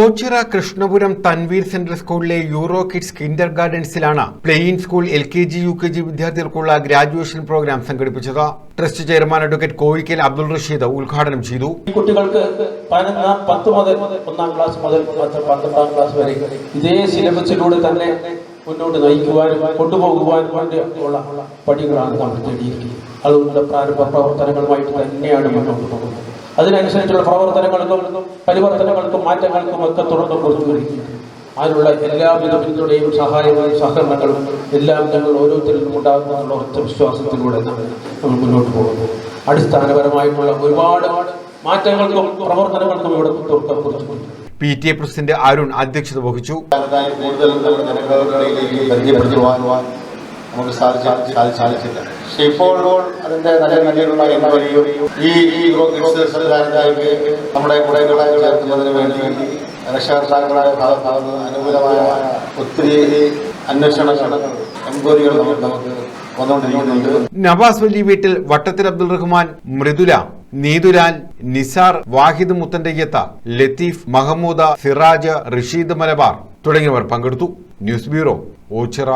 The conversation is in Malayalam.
ഓച്ചിറ കൃഷ്ണപുരം തൻവീർ സെൻട്രൽ സ്കൂളിലെ euro kids Kinder ഗാർഡൻസിലാണ് plain school L K G U K G വിദ്യാർത്ഥികൾക്കുള്ള ഗ്രാജുവേഷൻ പ്രോഗ്രാം സംഘടിപ്പിച്ചത്. Trust chairman advocate Kozhikkal Abdul Rasheed ഉദ്ഘാടനം ചെയ്തു. കുട്ടികൾക്ക് പത്ത് മുതൽ ഒന്നാം ക്ലാസ് മുതൽ പന്ത്രണ്ടാം ക്ലാസ് വരെ ഇതേ സിലബസിലൂടെ തന്നെ മുന്നോട്ട് നയിക്കുവാനും കൊണ്ടുപോകുവാനും വേണ്ടിയുള്ള പടികളാണ് നമ്മൾ അതുകൊണ്ട് പ്രാരംഭ പ്രവർത്തനങ്ങളുമായിട്ട് തന്നെയാണ് മുന്നോട്ട് പോകുന്നത്. അതിനനുസരിച്ചുള്ള പ്രവർത്തനങ്ങൾക്കും പരിവർത്തനങ്ങൾക്കും മാറ്റങ്ങൾക്കും ഒക്കെ തുടർന്ന് കൊടുത്തുകൊണ്ടിരിക്കുന്നത് അതിനുള്ള എല്ലാവിധ പിന്തുണയും സഹായങ്ങളും സഹകരണങ്ങളും എല്ലാം ഞങ്ങൾ ഓരോരുത്തരിലും ഉണ്ടാകുന്നുള്ള ഒറ്റ വിശ്വാസത്തിലൂടെ നമ്മൾ മുന്നോട്ട് പോകുന്നു. അടിസ്ഥാനപരമായിട്ടുള്ള ഒരുപാട് മാറ്റങ്ങൾക്കും പ്രവർത്തനങ്ങൾക്കും ഇവിടെ തുടക്കം P T A president Arun അധ്യക്ഷത വഹിച്ചു. കൂടുതൽ ജനങ്ങൾക്കിടയിലേക്ക് പരിചയപ്പെടുത്തുവാൻ നമുക്ക് സാധിച്ചു സാധി- സാധിച്ചില്ല പക്ഷെ ഇപ്പോൾ അതിന്റെ നല്ല നിലയിലുള്ള ഈ ഈ നമ്മുടെ കുടകളെ ചേർക്കുന്നതിന് വേണ്ടി രക്ഷകർത്താക്കളായ ഭാഗ- ഭാഗത്ത് അനുകൂലമായ ഒത്തിരി അന്വേഷണ എൻക്വയറികൾ നമുക്ക് നവാസ് വലിയ വീട്ടിൽ വട്ടത്തിൽ അബ്ദുൾ റഹ്മാൻ മൃദുല നീതുലാൽ നിസാർ വാഹിദ് മുത്തന്റെയ്യത്ത ലത്തീഫ് മഹമ്മൂദ സിറാജ് റഷീദ് മലബാർ തുടങ്ങിയവർ പങ്കെടുത്തു. News bureau Ochira.